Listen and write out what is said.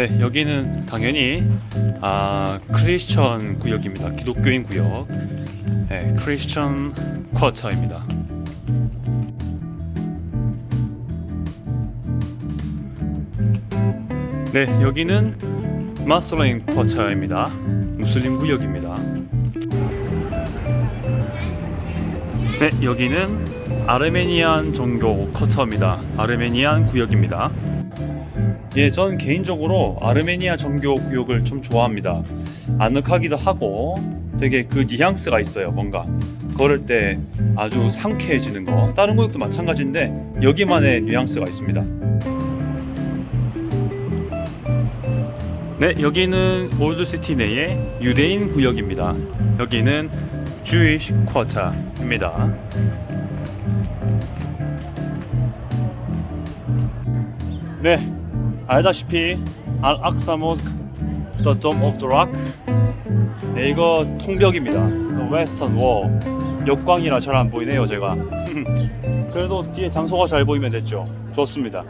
네, 여기는 당연히 아 크리스천 구역입니다. 기독교인 구역. 네, 크리스천 쿼터입니다. 네, 여기는 마슬린 쿼터입니다. 무슬림 구역입니다. 네, 여기는 아르메니안 종교 쿼터입니다. 아르메니안 구역입니다. 예, 전 개인적으로 아르메니아 정교 구역을 좀 좋아합니다. 아늑하기도 하고 되게 그 뉘앙스가 있어요. 뭔가 걸을 때 아주 상쾌해지는 거. 다른 구역도 마찬가지인데 여기만의 뉘앙스가 있습니다. 네, 여기는 올드시티 내의 유대인 구역입니다. 여기는 Jewish Quarter입니다. 네, 알다시피 알 악사 모스크 The Dome of the Rock 네, 이거 통벽입니다. 웨스턴 워. 역광이라 잘 안 보이네요 제가. 그래도 뒤에 장소가 잘 보이면 됐죠. 좋습니다